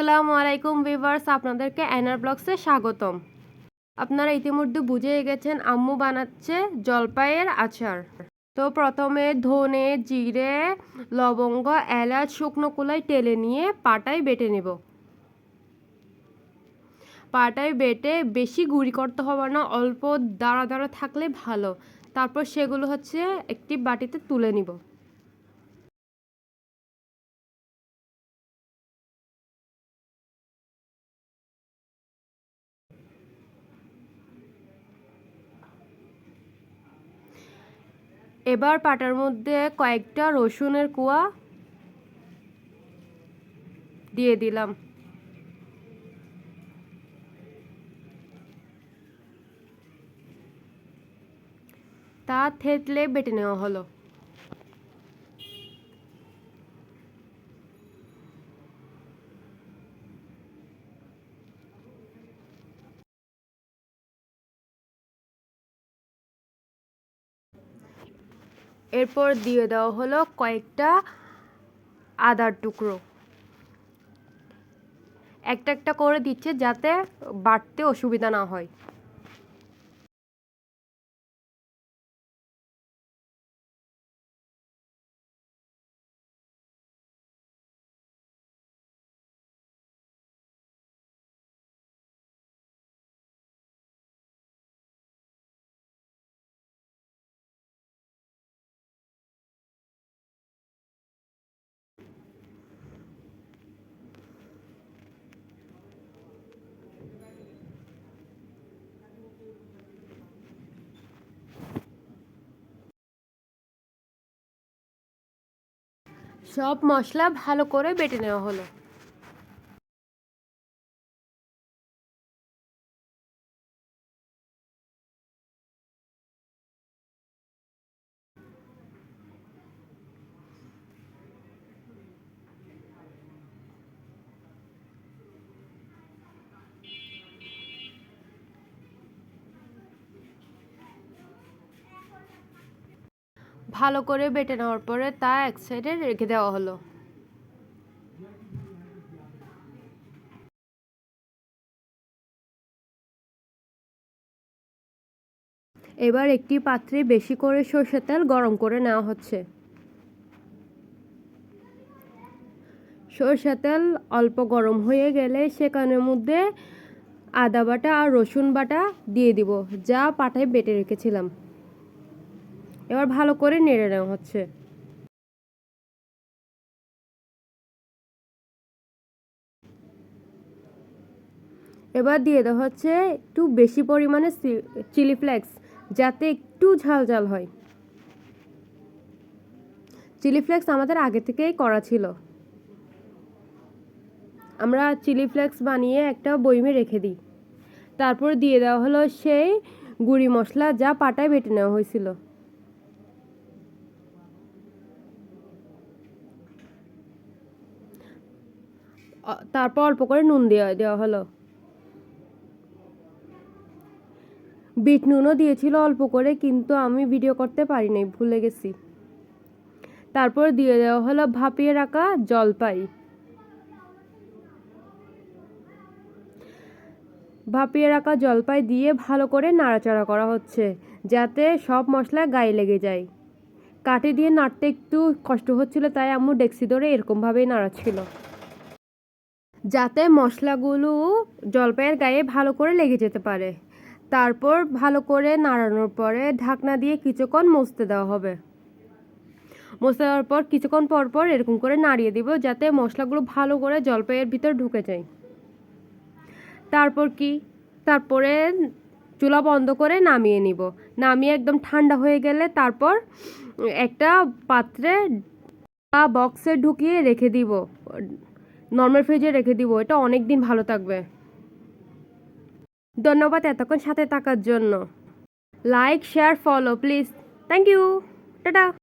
আসসালামু আলাইকুম ভিভার্স আপনাদেরকে অ্যানার ব্লগসে স্বাগতম। আপনারা ইতিমধ্যে বুঝে গেছেন আম্মু বানাচ্ছে জলপাইয়ের আচার। তো প্রথমে ধনে, জিরে, লবঙ্গ, এলাচ, শুকনো কুলাই টেলে নিয়ে পাটায় বেটে নেব। পাটায় বেটে বেশি গুঁড়ি করতে হবে না, অল্প দাঁড়া দাঁড়া থাকলে ভালো। তারপর সেগুলো হচ্ছে একটি বাটিতে তুলে নিব। এবার পাটার মধ্যে কয়েকটা রসুনের কুয়া দিয়ে দিলাম। তা থেতলে বেটে নেওয়া হলো। এরপর দিয়ে দেওয়া হলো কয়েকটা আদার টুকরো। একটা একটা করে দিচ্ছে যাতে বাড়তে অসুবিধা না হয়। সব মশলা ভালো করে বেটে নেওয়া হলো। ভালো করে বেটে নেওয়ার পরে তা এক সাইডে রেখে দেওয়া হলো। এবার একটি পাত্রে বেশি করে সর্ষের তেল গরম করে নেওয়া হচ্ছে। সর্ষের তেল অল্প গরম হয়ে গেলে সেখানের মধ্যে আদা বাটা আর রসুন বাটা দিয়ে দিব, যা পাটায় বেটে রেখেছিলাম। এবার ভালো করে নেড়ে নেওয়া হচ্ছে। এবার দিয়ে দেওয়া হচ্ছে একটু বেশি পরিমাণে চিলি ফ্লেক্স, যাতে একটু ঝাল ঝাল হয়। চিলি ফ্লেক্স আমাদের আগে থেকেই করা ছিল। আমরা চিলি ফ্লেক্স বানিয়ে একটা বইমে রেখে দিই। তারপর দিয়ে দেওয়া হলো সেই গুঁড়ি মশলা যা পাটায় বেটে নেওয়া হয়েছিল। তারপর অল্প করে নুন দেওয়া দেওয়া হলো। বিট নুনও দিয়েছিল অল্প করে, কিন্তু আমি ভিডিও করতে পারি নাই ভুলে গেছি। তারপর দিয়ে দেওয়া হলো ভাপিয়ে রাখা জলপাই। ভাপিয়ে রাখা জলপাই দিয়ে ভালো করে নাড়াচাড়া করা হচ্ছে, যাতে সব মশলা গায়ে লেগে যায়। কাঠি দিয়ে নাড়তে একটু কষ্ট হচ্ছিল, তাই আম্মু ডেক্সি ধরে এরকমভাবেই নাড়াচ্ছিল। যাতে মশলাগুলো জলপাইয়ের গায়ে ভালো করে লেগে যেতে পারে। তারপর ভালো করে নাড়ানোর পরে ঢাকনা দিয়ে কিছুক্ষণ মুছতে দেওয়া হবে। মুছতে দেওয়ার পর কিছুক্ষণ পর পর এরকম করে নাড়িয়ে দিব যাতে মশলাগুলো ভালো করে জলপাইয়ের ভিতর ঢুকে যায়। তারপর কি? তারপরে চুলা বন্ধ করে নামিয়ে নিব। নামিয়ে একদম ঠান্ডা হয়ে গেলে তারপর একটা পাত্রে বা বক্সে ঢুকিয়ে রেখে দিব। নর্মাল ফ্রিজে রেখে দিব, এটা অনেক দিন ভালো থাকবে। ধন্যবাদ এতক্ষণ সাথে থাকার জন্য। Like share follow please thank you tata.